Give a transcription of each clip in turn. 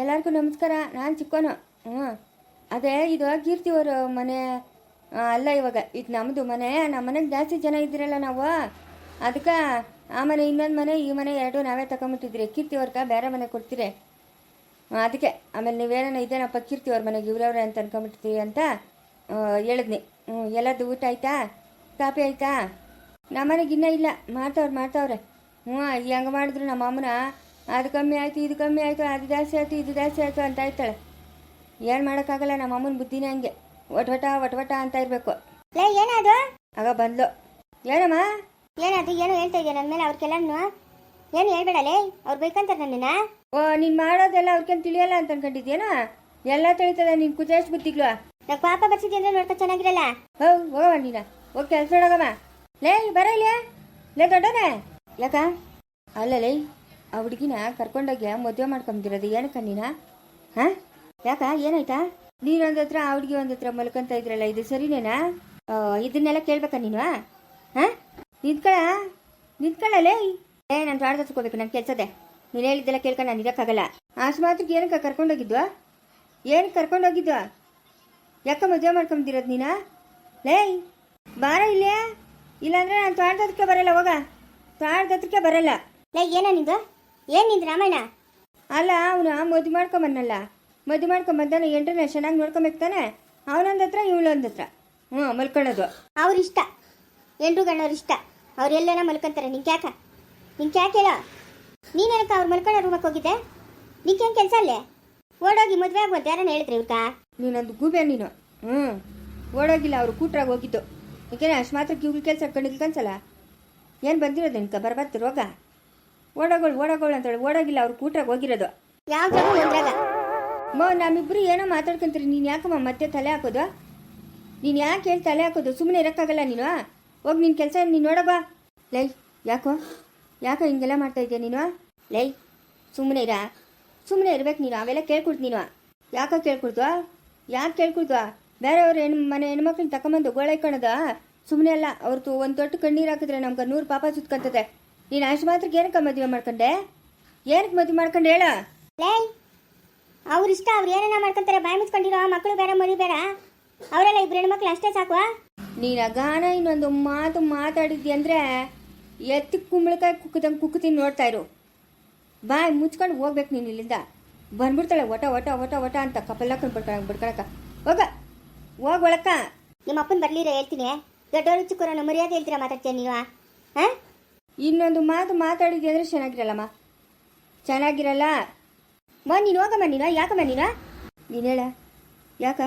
ಎಲ್ಲರಿಗೂ ನಮಸ್ಕಾರ, ನಾನು ಚಿಕ್ಕೋನು ಹ್ಞೂ ಅದೇ, ಇದು ಅವರ ಮನೆ ಅಲ್ಲ ಇವಾಗ. ಇದು ನಮ್ಮದು ಮನೆ ನಮ್ಮ ಮನೆಗೆ ಜಾಸ್ತಿ ಜನ ಇದ್ದೀರಲ್ಲ ನಾವು. ಅದಕ್ಕೆ ಆ ಮನೆ, ಇನ್ನೊಂದು ಮನೆ, ಈ ಮನೆ ಎರಡು ನಾವೇ ತಗೊಂಬಿಟ್ಟಿದ್ರಿ. ಕೀರ್ತಿಯವ್ರಿಗೆ ಬೇರೆ ಮನೆ ಕೊಡ್ತೀರಿ. ಅದಕ್ಕೆ. ಆಮೇಲೆ ನೀವೇನೋ ಇದೇನಪ್ಪ ಕೀರ್ತಿಯವ್ರ ಮನೆಗೆ ಇವ್ರವ್ರೆ ಅಂತ ಅನ್ಕೊಂಬಿಡ್ತೀವಿ ಅಂತ ಹೇಳಿದ್ನಿ. ಹ್ಞೂ ಎಲ್ಲದು ಊಟ ಆಯ್ತಾ? ಕಾಫಿ ಆಯ್ತಾ? ನಮ್ಮನೆಗೆ ಇನ್ನೂ ಇಲ್ಲ. ಮಾಡ್ತಾವ್ರೆ ಮಾಡ್ತಾವ್ರೆ. ಹ್ಞೂ ಹೆಂಗೆ ಮಾಡಿದ್ರು ನಮ್ಮ ಅಮ್ಮನ. ಅದು ಕಮ್ಮಿ ಆಯಿತು ಇದು ಕಮ್ಮಿ ಆಯಿತು ಅದು ಜಾಸ್ತಿ ಆಯಿತು ಇದು ಜಾಸ್ತಿ ಆಯಿತು ಅಂತ ಹೇಳ್ತಾಳೆ ಏನು ಮಾಡೋಕ್ಕಾಗಲ್ಲ ನಮ್ಮ ಅಮ್ಮನ ಬುದ್ಧಿನೇ ಹಂಗೆ. ಒಟ್ವಟ ಒಟ್ವಟ ಅಂತ ಇರಬೇಕು. ಲೇ ಏನದು? ಆಗ ಬಂದ್ಲು. ಏನಮ್ಮ? ಏನದು? ಏನು ಹೇಳ್ತಾ ಇದೆಯಾ ನನ್ನ ಮೇಲೆ ಅವ್ರಿಗೆಲ್ಲನು ಏನು ಹೇಳ್ಬೇಡ ಲೇ ಅವ್ರು ಬೇಕಂತಾರೆ ನನ್ನನ್ನ? ಓ ನೀನು ಮಾಡೋದೆಲ್ಲ ಅವ್ರಿಗೇನು ತಿಳಿಯಲ್ಲ ಅಂತ ಅನ್ಕೊಂಡಿದ್ಯೇನೋ ಎಲ್ಲ ತಿಳಿತದೆ ನೀನು ಕುಜಾಸ್ಟ್ ಬುದ್ಧಿಗ್ಲು ನಂಗೆ ಪಾಪ ಬರ್ಸಿದ್ದೆ ಅಂದ್ರೆ ನೋಡ್ಕೊ ಚೆನ್ನಾಗಿರಲ್ಲ? ಹೋ ಹೋಗವ ನೀನ. ಓಕೆ ಕೆಲಸ ನೋಡೋಗಮ್ಮ ಲೇ ಬರ ಇಲ್ಲ. ಲೇ ದೊಡ್ಡನೇ. ಯಾಕ? ಅಲ್ಲ ಲೇ. ಆ ಹುಡುಗಿನ ಕರ್ಕೊಂಡೋಗಿ ಮದುವೆ ಮಾಡ್ಕೊಂಬಿದಿರೋದು ಏನಕ್ಕ ನೀನ? ಹಾ? ಯಾಕ? ಏನಾಯ್ತಾ? ನೀನು ಒಂದ್ ಹತ್ರ ಆ ಹುಡುಗಿ ಒಂದ್ ಹತ್ರ ಮಲ್ಕೊಂತ ಇದ್ರಲ್ಲ, ಇದು ಸರಿನೇನಾ? ಇದನ್ನೆಲ್ಲ ಕೇಳ್ಬೇಕಾ ನೀನು? ಹಾ? ನಿಂತ್ಕೊಳ? ನಿಂತ್ಕೊಳ್ಳಲೇ ಏ, ನಾನು ತ್ವಾಡ ತಗೋಬೇಕು ನಾನು ಕೆಲ್ಸದೆ. ನೀನು ಹೇಳಿದ್ದೆಲ್ಲ ಕೇಳ್ಕೊಂಡು ನಾನು ಇರೋಕ್ಕಾಗಲ್ಲ. ಆಸ್ಮಾತ್ರಕ್ಕೆ ಏನಕ್ಕ ಕರ್ಕೊಂಡೋಗಿದ್ವಾ? ಏನಕ್ಕೆ ಕರ್ಕೊಂಡೋಗಿದ್ವಾ? ಯಾಕ ಮದುವೆ ಮಾಡ್ಕೊಂಬಿದಿರೋದು ನೀನ? ಲೇ, ಬಾರ ಇಲ್ಲೇ? ಇಲ್ಲಾಂದ್ರೆ ನಾನು ತ್ವಾಟದಕ್ಕೆ ಬರಲ್ಲ, ಹೋಗ. ತ್ವಾಟದಕ್ಕೆ ಬರಲ್ಲ. ಲೇ, ಏನೋ ನಿಂದು? ಏನು ರಾಮಣ್ಣ? ರಾಮಾಯಣ ಅಲ್ಲ ಅವನು ಮದುವೆ ಮಾಡ್ಕೊಂಬನ್ನಲ್ಲ ಮದುವೆ ಮಾಡ್ಕೊಂಬಂದಲ್ಲ ಎಂಟ್ರನ್ನ ಚೆನ್ನಾಗಿ ನೋಡ್ಕೊಬೇಕು ತಾನೆ? ಅವನೊಂದ್ ಹತ್ರ ಇವಳೊಂದ್ ಹತ್ರ. ಹ್ಞೂ ಮಲ್ಕೊಳ್ಳೋದು. ಅವ್ರಿಷ್ಟ ಎಂಟ್ರು ಗಣ್ಣವ್ರು ಇಷ್ಟ. ಅವರೆಲ್ಲನ ಎಲ್ಲೇನ ಮಲ್ಕೊಂತಾರೆ. ನಿಂಗೆ ಯಾಕ? ನಿಂಗೆ ಯಾಕೆ ಹೇಳ? ನೀನೇನಕ್ಕ ಅವ್ರು ಮಲ್ಕೊಳ್ಳೋ ರೂಮಕ್ಕೆ ಹೋಗಿದ್ದೆ? ನಿಂಗೇನು ಕೆಲಸ ಅಲ್ಲೇ? ಓಡೋಗಿ ಮದುವೆ ಆಗುವಂತ ಯಾರನ್ನ ಹೇಳಿದ್ರಿ ಇವ್ಕ ನೀನೊಂದು ಗೂಬೆ ನೀನು. ಹ್ಞೂ ಓಡೋಗಿಲ್ಲ ಅವರು ಕೂಟ್ರಾಗ ಹೋಗಿದ್ದು. ಯಾಕೆ ಅಷ್ಟು ಮಾತ್ರ ಕಿವಿ ಕೆಲಸ ಕಣ್ಣಿಗೆ ಕನ್ಸಲ್ಲ ಏನು ಬಂದಿರೋದು ನಿನ್ಕ? ಬರ್ಬತ್ತು ರೋಗ? ಓಡೋಗಳು ಓಡೋಗಳು ಅಂತೇಳಿ. ಓಡೋಗಿಲ್ಲ ಅವ್ರು ಕೂಟ್ರಾಗ ಹೋಗಿರೋದು. ಜಾಗ ಒಂದ್ರಾಗ ಮೋ ನಮ್ಮಿಬ್ರು ಏನೋ ಮಾತಾಡ್ಕೊಂತೀರಿ. ನೀನು ಯಾಕಮ್ಮ ಮತ್ತೆ ತಲೆ ಹಾಕೋದು? ನೀನು ಯಾಕೆ ಹೇಳಿ ತಲೆ ಹಾಕೋದು? ಸುಮ್ಮನೆ ಇರೋಕ್ಕಾಗಲ್ಲ ನೀನು? ಹೋಗಿ ನಿನ್ನ ಕೆಲಸ ನೀನು ನೋಡಬ ಲೈ ಯಾಕೋ? ಯಾಕೋ ಹಿಂಗೆಲ್ಲ ಮಾಡ್ತಾ ಇದೆಯಾ ನೀನು? ಲೈ ಸುಮ್ಮನೆ ಇರ. ಸುಮ್ಮನೆ ಇರ್ಬೇಕು ನೀನು. ಅವೆಲ್ಲ ಕೇಳ್ಕೊಡ್ತು ನೀನು. ಯಾಕೋ ಕೇಳ್ಕೊಡ್ತು ಯಾಕೆ ಕೇಳ್ಕೊಡ್ತು ಬೇರೆಯವ್ರ ಹೆಣ್ ಮನೆ ಹೆಣ್ಮಕ್ಳನ್ನ ತಗೊಂಬಂದು ಗೋಳೈಕೊಳದ ಸುಮ್ಮನೆ ಅಲ್ಲ. ಅವ್ರದ್ದು ಒಂದು ದೊಡ್ಡ ಕಣ್ಣೀರು ಹಾಕಿದ್ರೆ ನಮ್ಗೆ ನೂರು ಪಾಪ ಸುತ್ಕೊಂತದೆ. ನೀನು ಅಷ್ಟು ಮಾತ್ರಕ್ಕೆ ಏನಕ್ಕೆ ಮದುವೆ ಮಾಡ್ಕೊಂಡೆ? ಏನಕ್ಕೆ ಮದುವೆ ಮಾಡ್ಕೊಂಡು ಹೇಳ? ಲೇ ಅವ್ರ ಇಷ್ಟ ಅವ್ರು ಏನೇನ ಮಾಡ್ಕೊಂತಾರೆ ಬಾಯಿ ಮುಚ್ಕೊಂಡಿರೋ ಮಕ್ಕಳು ಬೇಡ ಮರಿ ಬೇಡ. ಅವರೆಲ್ಲ ಇಬ್ರು ಹೆಣ್ಮಕ್ಳು ಅಷ್ಟೇ ಸಾಕು ನೀನು ಅಗಾನ ಇನ್ನೊಂದು ಮಾತು ಮಾತಾಡಿದ್ದಿ ಅಂದ್ರೆ ಎತ್ತಿ ಕುಂಬಳಕಾಯಿ ಕುಕ್ಕದಂಗೆ ಕುಕ್ಕತೀನಿ ನೋಡ್ತಾ ಇರು. ಬಾಯ್ ಮುಚ್ಕೊಂಡು ಹೋಗ್ಬೇಕು ನೀನು ಇಲ್ಲಿಂದ. ಬಂದ್ಬಿಡ್ತಾಳೆ ಒಟ ಒಟ ಒಟ ಒಟ ಅಂತ ಕಪಲ್ಲಾಕೊಂಡು ಬಿಡ್ಕೊಳಕ್ ಬಿಡ್ಕೊಳಕ. ಹೋಗ ಹೋಗ್ ಒಳಕ ನಿಮ್ಮ ಅಪ್ಪನ ಬರ್ಲಿರ ಹೇಳ್ತೀನಿ. ದೊಡ್ಡವರು ಚಿಕ್ಕವರು ಮರ್ಯಾದೆ ಹೇಳ್ತೀರಾ ಮಾತಾಡ್ತೀಯ ನೀವಾ ಹಾಂ? ಇನ್ನೊಂದು ಮಾತು ಮಾತಾಡಿದ್ದಿ ಅಂದ್ರೆ ಚೆನ್ನಾಗಿರಲ್ಲಮ್ಮ? ಚೆನ್ನಾಗಿರಲ್ಲ? ಮಾ, ನೀನು ಹೋಗಮ್ಮ, ನೀನ, ಯಾಕಮ್ಮ ನೀನು? ನೀನು ಹೇಳ. ಯಾಕ?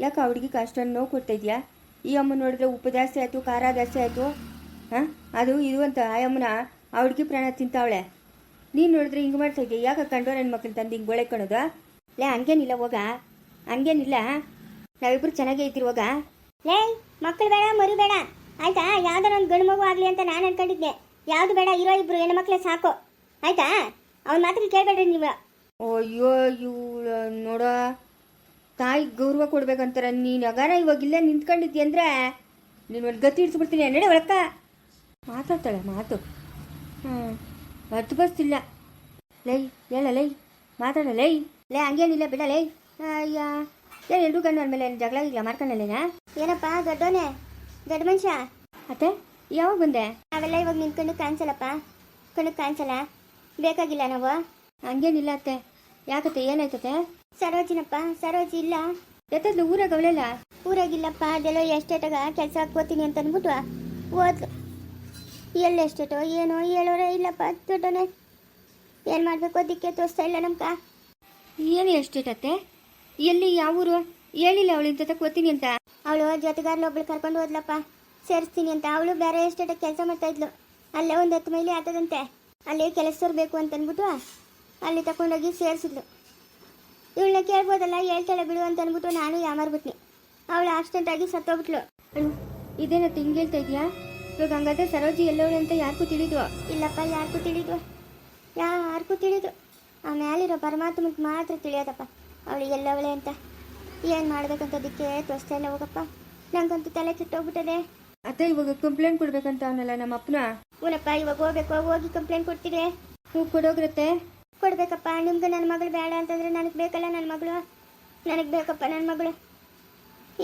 ಯಾಕ ಆ ಅಷ್ಟೊಂದು ನೋವು ಕೊಡ್ತಾ ಇದೆಯಾ? ಈ ಅಮ್ಮ ನೋಡಿದ್ರೆ ಉಪ್ಪು ಜಾಸ್ತಿ ಆಯಿತು, ಖಾರ ಜಾಸ್ತಿ ಆಯಿತು. ಹಾಂ? ಅದು, ಇದು ಅಂತ ಆ ಅಮ್ಮನ ಆ ಪ್ರಾಣ ತಿಂತಾವಳೆ. ನೀನು ನೋಡಿದ್ರೆ ಹಿಂಗೆ ಮಾಡ್ತಾ ಇದೆಯಾ? ಯಾಕೆ ಕಂಡು ನನ್ನ ಮಕ್ಕಳು ತಂದು ಹಿಂಗೆ ಗೊಳೆಕೊಳೋದು ಲೇ, ಹಂಗೇನಿಲ್ಲ, ಹೋಗ. ಹಂಗೇನಿಲ್ಲ. ನಾವಿಬ್ರು ಚೆನ್ನಾಗೇ ಇದ್ದೀರಿ, ಹೋಗ. ಲೇ ಮಕ್ಕಳು ಬೇಡ, ಮರಿ ಬೇಡ. ಆಯ್ತಾ? ಯಾವ್ದಾರ ಒಂದು ಗಂಡು ಮಗು ಆಗಲಿ ಅಂತ ನಾನು ಅನ್ಕೊಂಡಿದ್ದೆ. ಯಾವ್ದು ಬೇಡ ಇರೋ ಇಬ್ರು ಮಕ್ಕಳೇ ಸಾಕು. ಆಯ್ತಾ? ಅವ್ನ ಮಾತ್ರ ಕೇಳ್ಬೇಡ್ರಿ ನೀವು. ಅಯ್ಯೋ ಇವಳು ನೋಡ. ತಾಯಿ ಗೌರವ ಕೊಡ್ಬೇಕಂತಾರ. ನೀನು ಅಗಾರ ಇವಾಗ ಇಲ್ಲೇ ನಿಂತ್ಕೊಂಡಿದ್ದಿ ಅಂದ್ರೆ ನೀನು ಒಂದು ಗತಿ ಇಡ್ಸ್ಬಿಡ್ತೀನಿ ನಡೆ ಒಳಕ ಮಾತಾಡ್ತಾಳೆ ಮಾತು. ಹ್ಞೂ ಹತ್ತು ಬಸ್ತಿಲ್ಲ ಲೈ ಹೇಳ ಲೈ. ಮಾತಾಡ ಲೈ. ಲೇ ಹಂಗೇನಿಲ್ಲ ಬಿಡ ಲೈ. ಅಯ್ಯ. ಏನು ಗಂಡು ಮೇಲೆ ಜಗಳ ಇಲ್ಲ ಮಾಡ್ಕೊಂಡಲ್ಲೇನಾ? ಏನಪ್ಪ ದೊಡ್ಡೋನೆ? ದೊಡ್ಡ ಮನುಷ್ಯ? ಅತ್ತೆ? ಯಾವಾಗ ಬಂದೆ? ನಾವೆಲ್ಲ ಇವಾಗ ನಿನ್ ಕಣ್ಣು ಕಾಣಿಸಲ್ಲಪ್ಪ. ಕಣ್ಣು ಕಾಣಿಸಲ್ಲ? ಬೇಕಾಗಿಲ್ಲ ನಾವು? ಹಂಗೇನಿಲ್ಲ ಅತ್ತೆ. ಯಾಕತ್ತೆ ಏನಾಯ್ತತೆ ಸರೋಜಿನಪ್ಪ ಸರೋಜಿ ಇಲ್ಲ. ಎತ್ತದ್ಲು ಊರಾಗ ಅವಳೆಲ್ಲ? ಊರಾಗಿಲ್ಲಪ್ಪ ಅದೆಲ್ಲೋ ಎಷ್ಟೇಟಾಗ ಕೆಲಸ ಹಾಕೋತೀನಿ ಅಂತ ಅಂದ್ಬಿಟ್ಟು ಓದ್ಲು ಎಲ್ಲಿ ಎಷ್ಟೇಟೋ ಏನೋ ಹೇಳೋರೇ ಇಲ್ಲಪ್ಪ ದೊಡ್ಡೋನೆ ಏನು ಮಾಡಬೇಕು ಅದಕ್ಕೆ ತೋರಿಸ್ತಾ ಇಲ್ಲ ನಮ್ಕ. ಏನು ಎಷ್ಟೇಟತ್ತೆ ಎಲ್ಲಿ ಯಾವ ಊರು? ಹೇಳಿಲ್ಲ ಅವಳಿಂದ ಓದ್ತೀನಿ ಅಂತ. ಅವಳು ಜೊತೆಗಾರನ ಒಬ್ಳು ಕರ್ಕೊಂಡು ಹೋದ್ಲಪ್ಪ. ಸೇರಿಸ್ತೀನಿ ಅಂತ. ಅವಳು ಬೇರೆ ಎಷ್ಟೇಟಾಗ ಕೆಲಸ ಮಾಡ್ತಾ ಇದ್ಲು. ಅಲ್ಲೇ ಒಂದು ಹತ್ತು ಮೈಲಿ ಆತದಂತೆ ಅಲ್ಲೇ ಕೆಲಸದವ್ರು ಬೇಕು ಅಂತ ಅಂದ್ಬಿಟ್ಟು ಅಲ್ಲಿ ತಗೊಂಡೋಗಿ ಸೇರಿಸಿದ್ಲು. ಇವಳನ್ನ ಕೇಳ್ಬೋದಲ್ಲ ಹೇಳ್ತಾಳೆ ಬಿಡು ಅಂತ ಅಂದ್ಬಿಟ್ಟು ನಾನು ಯಾಮಾರ್ಬಿಟ್ನಿ ಅವಳು ಆಕ್ಸಿಡೆಂಟಾಗಿ ಸತ್ತೋಗ್ಬಿಟ್ಲು. ಅಯ್ಯೋ ಇದೇನ ಹೇಳ್ತಾ ಇದೆಯಾ? ಇವಾಗ ಹಂಗಾದ್ರೆ ಸರೋಜಿ ಎಲ್ಲವಳು ಅಂತ ಯಾರಿಗೂ ತಿಳಿದು ಇಲ್ಲಪ್ಪ ಯಾರಿಗೂ ತಿಳಿದು ಯಾರಿಗೂ ತಿಳಿದು. ಆ ಮ್ಯಾಲಿರೋ ಪರಮಾತ್ಮಕ್ಕೆ ಮಾತ್ರ ತಿಳಿಯೋದಪ್ಪ. ಅವಳು ಎಲ್ಲವಳೆ ಅಂತ. ಏನು ಮಾಡ್ಬೇಕಂತದಕ್ಕೆ ತೋರಿಸ್ತಾ ಇಲ್ಲ ಹೋಗಪ್ಪ. ನಂಗಂತೂ ತಲೆ ಕೆಟ್ಟೋಗ್ಬಿಟ್ಟದೆ. ಅತ್ತೆ ಇವಾಗ ಕಂಪ್ಲೇಂಟ್ ಕೊಡ್ಬೇಕಂತ ಅವನಲ್ಲ ನಮ್ಮ ಅಪ್ಪನ? ಊನಪ್ಪ ಇವಾಗ ಹೋಗ್ಬೇಕು ಹೋಗಿ ಕಂಪ್ಲೇಂಟ್ ಕೊಡ್ತೀರಿ ಹ್ಞೂ ಕೊಡೋಗಿರುತ್ತೆ. ಕೊಡ್ಬೇಕಪ್ಪ ನಿಮ್ಗೆ ನನ್ನ ಮಗಳು ಬೇಡ ಅಂತಂದ್ರೆ ನನಗೆ ಬೇಕಲ್ಲ ನನ್ನ ಮಗಳು? ನನಗೆ ಬೇಕಪ್ಪ ನನ್ನ ಮಗಳು?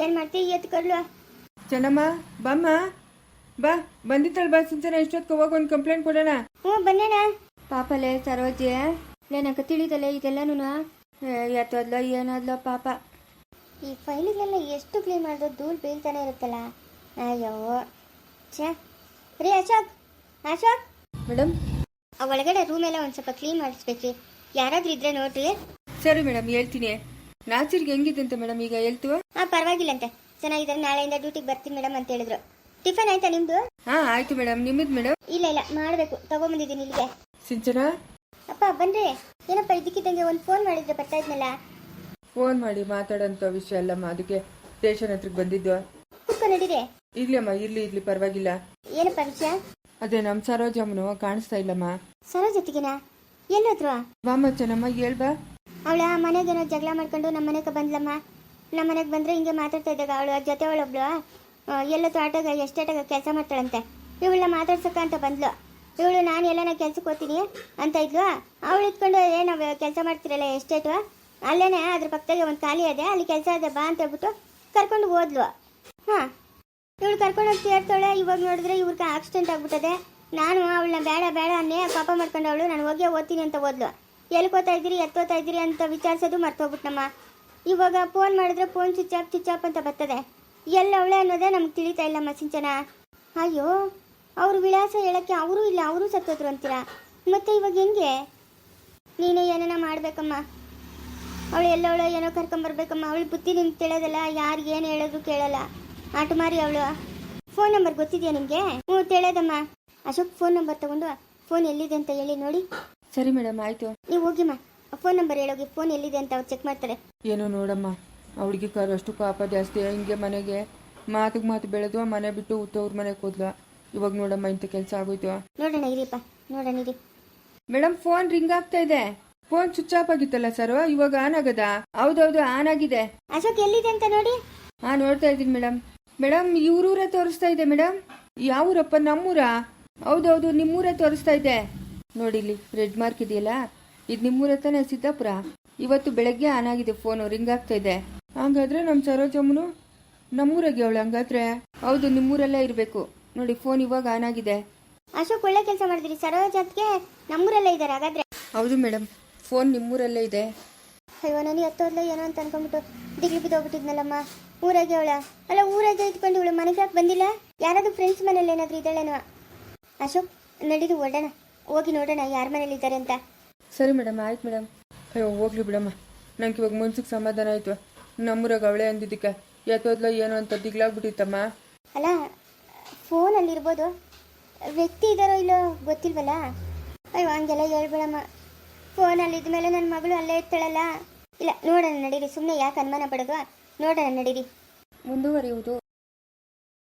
ಏನು ಮಾಡ್ತೀವಿ ಎತ್ಕೊಳ್ಳು ಚೆನ್ನಮ್ಮ ಬಮ್ಮ. ಬಾ ಬಂದಿತ್ತಲ್ಲ ಬಾ ಸಿಂಚನ ಇಷ್ಟೊತ್ತಿಗೆ ಹೋಗಿ ಒಂದು ಕಂಪ್ಲೇಂಟ್ ಕೊಡೋಣ. ಹ್ಞೂ ಬನ್ನೇಣ. ಪಾಪಲೇ ಸರೋಜಿ ಏನಕ್ಕ ತಿಳಿದಲ್ಲ ಇದೆಲ್ಲನೂ ಎತ್ತೋದ್ಲೋ ಏನಾದ್ಲೋ ಪಾಪ. ಈ ಫೈಲಿಗೆಲ್ಲ ಎಷ್ಟು ಕ್ಲೀನ್ ಮಾಡಿದ್ರು ಧೂಳು ಬೀಳ್ತಾನೆ ಇರುತ್ತಲ್ಲ? ಅಯ್ಯೋ ಛೇ ರೀ ಅಶೋಕ್ ಅಶೋಕ್. ಮೇಡಮ್? ಆ ಒಳಗಡೆ ರೂಮ್ ಎಲ್ಲ ಒಂದು ಸ್ವಲ್ಪ ಕ್ಲೀನ್ ಮಾಡಿಸ್ಬೇಕ್ರಿ. ಯಾರಾದ್ರೂ ಇದ್ರೆ ನೋಡ್ರಿ. ಸರಿ ಮೇಡಮ್ ಹೇಳ್ತೀನಿ. ನಾಚಿರ್ಗೆ ಹೆಂಗಿದಂತೆ ಮೇಡಮ್ ಈಗ ಹೇಳ್ತು ಹಾಂ ಪರವಾಗಿಲ್ಲಂತೆ. ಚೆನ್ನಾಗಿದ್ದಾರೆ. ನಾಳೆಯಿಂದ ಡ್ಯೂಟಿಗೆ ಬರ್ತೀನಿ ಮೇಡಮ್ ಅಂತ ಹೇಳಿದ್ರು. ಟಿಫನ್ ಆಯ್ತಾ ನಿಮ್ದು? ಹಾ ಆಯ್ತು ಮೇಡಮ್. ನಿಮ್ಮದು ಮೇಡಮ್? ಇಲ್ಲ ಇಲ್ಲ. ಮಾಡಬೇಕು. ತಗೊಂಬಂದಿದ್ದೀನಿ ಇಲ್ಲಿಗೆ. ಸಿಂಚನ? ಅಪ್ಪ ಬನ್ರಿ. ಏನಪ್ಪ ಇದಕ್ಕಿದ್ದಂಗೆ ಒಂದು ಫೋನ್ ಮಾಡಿದ್ರೆ ಬರ್ತಾ ಇದ್ನಲ್ಲ? ಫೋನ್ ಮಾಡಿ ಮಾತಾಡೋಂಥ ವಿಷಯ ಅಲ್ಲಮ್ಮ. ಅದಕ್ಕೆ ಸ್ಟೇಷನ್ ಹತ್ರಕ್ಕೆ ಬಂದಿದ್ದು. ಕುತ್ಕೊ ನಡೀರಿ. ಇರ್ಲಿ ಅಮ್ಮ ಇರ್ಲಿ ಇರ್ಲಿ ಪರವಾಗಿಲ್ಲ. ಏನು ಪರಿಚಯ ಅದೇ ನಮ್ಮ ಸರೋಜಮ್ಮನು ಕಾಣಿಸ್ತಾ ಇಲ್ಲಮ್ಮ. ಸರೋಜ್ ಜೊತೆಗಿನ? ಎಲ್ಲೋದ್ರು? ಬಾಮ್ಮ ಚೆನ್ನಮ್ಮ ಹೇಳ್ಬಾ ಅವಳ ಮನೆಗೇನೋ ಜಗಳ ಮಾಡ್ಕೊಂಡು ನಮ್ಮ ಮನೆಗೆ ಬಂದ್ಲಮ್ಮ. ನಮ್ಮ ಮನೆಗೆ ಬಂದ್ರೆ ಹಿಂಗೆ ಮಾತಾಡ್ತಾ ಇದ್ದಾಗ ಅವಳು ಜೊತೆ ಅವಳೊಬ್ಳು ಎಲ್ಲೋ ಆಟೋಗ ಎಷ್ಟಾಟಾಗ ಕೆಲಸ ಮಾಡ್ತಾಳಂತೆ. ಇವಳನ್ನ ಮಾತಾಡ್ಸಕ್ಕ ಅಂತ ಬಂದ್ಲು. ಇವಳು ನಾನು ಎಲ್ಲನ ಕೆಲ್ಸಕ್ಕೆ ಹೋಗ್ತೀನಿ ಅಂತ ಇದ್ಲು. ಅವಳು ಇಟ್ಕೊಂಡು ಏನು ಕೆಲಸ ಮಾಡ್ತಿರಲ್ಲ ಎಸ್ಟೇಟು ಅಲ್ಲೇನೆ ಅದ್ರ ಪಕ್ಕದಾಗೆ ಒಂದು ಖಾಲಿ ಇದೆ ಅಲ್ಲಿ ಕೆಲಸ ಇದೆ ಬಾ ಅಂತ ಹೇಳ್ಬಿಟ್ಟು ಕರ್ಕೊಂಡು ಹೋದ್ಲು. ಹಾಂ ಇವಳು ಕರ್ಕೊಂಡು ಹೋಗಿ ಸೇರ್ತಾಳೆ. ಇವಾಗ ನೋಡಿದ್ರೆ ಇವ್ರಿಗೆ ಆಕ್ಸಿಡೆಂಟ್ ಆಗ್ಬಿಟ್ಟದೆ. ನಾನು ಅವಳನ್ನ ಬೇಡ ಬೇಡ ಅನ್ನೇ ಪಾಪ ಮಾಡ್ಕೊಂಡು ಅವಳು ನಾನು ಹೋಗಿ ಓದ್ತೀನಿ ಅಂತ ಓದ್ಲು. ಎಲ್ಕೋತಾ ಇದ್ದೀರಿ ಎತ್ತೋತಾ ಇದ್ದೀರಿ ಅಂತ ವಿಚಾರಿಸೋದು ಮರ್ತೋಗ್ಬಿಟ್ನಮ್ಮ. ಇವಾಗ ಫೋನ್ ಮಾಡಿದ್ರೆ phone switch off switch off ಅಂತ ಬರ್ತದೆ. ಎಲ್ಲ ಅವಳೆ ಅನ್ನೋದೇ ನಮ್ಗೆ ತಿಳಿತಾ ಇಲ್ಲಮ್ಮ ಸಿಂಚನ ಅಯ್ಯೋ, ಅವ್ರ ವಿಳಾಸ ಹೇಳಕ್ಕೆ ಅವರು ಇಲ್ಲ, ಅವರು ಸತ್ತೋದ್ರು ಅಂತೀರಾ? ಮತ್ತೆ ಇವಾಗ ಹೆಂಗೆ? ನೀನೇ ಏನೇನ ಮಾಡ್ಬೇಕಮ್ಮ. ಅವಳು ಎಲ್ಲವಳು ಏನೋ ಕರ್ಕೊಂಬರ್ಬೇಕಮ್ಮ. ಅವಳು ಬುದ್ಧಿ ನಿಮ್ಗೆ ತಿಳಿಯೋದಲ್ಲ, ಯಾರು ಏನು ಹೇಳಿದ್ರು ಕೇಳಲ್ಲ. ಆಟ ಮಾರಿ ಅವಳು. ಫೋನ್ ನಂಬರ್ ಗೊತ್ತಿದೆಯಾ ನಿಮಗೆ? ಹ್ಞೂ ತಿಳಿಯೋದಮ್ಮ. ಅಶೋಕ್ ಫೋನ್ ನಂಬರ್ ತಗೊಂಡು ಫೋನ್ ಎಲ್ಲಿದೆ ಅಂತ ಹೇಳಿ ನೋಡಿ. ಸರಿ ಮೇಡಮ್ ಆಯ್ತು. ನೀವು ಹೋಗಿಮ್ಮ. ಫೋನ್ ನಂಬರ್ ಹೇಳೋಗಿ ಫೋನ್ ಎಲ್ಲಿದೆ ಅಂತ ಅವ್ರು ಚೆಕ್ ಮಾಡ್ತಾರೆ. ಏನೋ ನೋಡಮ್ಮ ಅವಳಿಗೆ ಕಾರು ಅಷ್ಟು ಪಾಪ ಜಾಸ್ತಿ ಹಿಂಗೆ ಮನೆಗೆ ಮಾತಿಗೆ ಮಾತು ಬೆಳೆದು ಮನೆ ಬಿಟ್ಟು ತವ್ರ ಮನೆಗೆ ಹೋದ್ಲು. ಇವಾಗ ನೋಡಮ್ಮ ಇಂಥ ಕೆಲಸ ಆಗೋಯ್ತು. ನೋಡೋಣ ಇರಿಪ್ಪ. ನೋಡೋಣ ಇರಿ. ಮೇಡಮ್ ಫೋನ್ ರಿಂಗ್ ಆಗ್ತಾ ಇದೆ. ಫೋನ್ ಸ್ವಿಚ್ ಆಫ್ ಆಗಿತ್ತಲ್ಲ ಸರ್ ಇವಾಗ ಆನ್ ಆಗದ? ಹೌದೌದು ಆನ್ ಆಗಿದೆ. ಅಶೋಕ್ ಎಲ್ಲಿದೆ ಅಂತ ನೋಡಿ. ಹಾ ನೋಡ್ತಾ ಇದ್ದೀನಿ ಮೇಡಮ್. ಮೇಡಮ್ ಇವ್ರೂರೇ ತೋರಿಸ್ತಾ ಇದೆ ಮೇಡಮ್. ಯಾವೂರಪ್ಪ ನಮ್ಮೂರ? ಹೌದೌದು ನಿಮ್ಮೂರೇ ತೋರಿಸ್ತಾ ಇದೆ. ನೋಡಿ ಇಲ್ಲಿ ರೆಡ್ ಮಾರ್ಕ್ ಇದೆಯಲ್ಲ? ಇದು ನಿಮ್ಮೂರ ತಾನೇ ಸಿದ್ದಾಪುರ. ಇವತ್ತು ಬೆಳಗ್ಗೆ ಆನ್ ಆಗಿದೆ ಫೋನು ರಿಂಗ್ ಆಗ್ತಾ ಇದೆ. ಹಂಗಾದ್ರೆ ನಮ್ಮ ಸರೋಜಮ್ಮನು ನಮ್ಮೂರಾಗೆ ಅವಳು ಹಂಗಾದ್ರೆ? ಹೌದು ನಿಮ್ಮೂರಲ್ಲೇ ಇರಬೇಕು. ನೋಡಿ ಫೋನ್ ಇವಾಗ ಆನ್ ಆಗಿದೆ. ಅಶೋಕ್ ಒಳ್ಳೆ ಕೆಲಸ ಮಾಡಿದ್ರಿ. ಸರೋಜ್ ಅದಕ್ಕೆ ನಮ್ಮೂರಲ್ಲೇ ಇದ್ದಾರೆ ಹಾಗಾದ್ರೆ? ಹೌದು ಮೇಡಮ್ ಫೋನ್ ನಿಮ್ಮೂರಲ್ಲೇ ಇದೆ. ಅಯ್ಯೋ ನನಗೆ ಹತ್ತೋದ್ಲ ಏನೋ ಅಂತ ಅನ್ಕೊಂಡ್ಬಿಟ್ಟು ದಿಗ್ಲಿ ಬಿದ್ದೋಗ್ಬಿಟ್ಟಿದ್ನಲ್ಲಮ್ಮ. ಊರಾಗೆ ಅವಳ. ಅಲ್ಲ ಊರಾಗೆ ಇದ್ಕೊಂಡು ಇವಳು ಮನೆಗೆ ಯಾಕೆ ಬಂದಿಲ್ಲ? ಯಾರಾದ್ರೂ ಫ್ರೆಂಡ್ಸ್ ಮನೇಲಿ ಏನಾದರೂ ಇದ್ದಾಳೇನೋ? ಅಶೋಕ್ ನಡೀದು ಓಡೋಣ. ಹೋಗಿ ನೋಡೋಣ ಯಾರ ಮನೇಲಿ ಇದ್ದಾರೆ ಅಂತ. ಸರಿ ಮೇಡಮ್ ಆಯ್ತು ಮೇಡಮ್. ಅಯ್ಯೋ ಹೋಗ್ಲಿ ಬಿಡಮ್ಮ. ನಂಗೆ ಇವಾಗ ಮನ್ಸಿಗೆ ಸಮಾಧಾನ ಆಯ್ತು. ನಮ್ಮೂರಾಗ ಅವಳೆ ಅಂದಿದ್ದಕ್ಕೆ. ಎತ್ತೋದ್ಲ ಏನೋ ಅಂತ ದಿಗ್ಲಾಗ್ಬಿಟ್ಟಿತ್ತಮ್ಮ. ಅಲ್ಲ ಫೋನಲ್ಲಿರ್ಬೋದು. ವ್ಯಕ್ತಿ ಇದ್ದಾರೋ ಇಲ್ಲೋ ಗೊತ್ತಿಲ್ವಲ್ಲ? ಅಯ್ಯೋ ಹಂಗೆಲ್ಲ ಹೇಳ್ಬೇಡಮ್ಮ. ಫೋನಲ್ಲಿ ಇದ್ಮೇಲೆ ನನ್ನ ಮಗಳು ಅಲ್ಲೇ ಇರ್ತಾಳಲ್ಲ. ಇಲ್ಲ ನೋಡೋಣ ನಡೀರಿ. ಸುಮ್ಮನೆ ಯಾಕೆ ಅನುಮಾನ ಪಡೋದು? ನೋಡೋಣ ನಡೀರಿ. ಮುಂದುವರಿಯುವುದು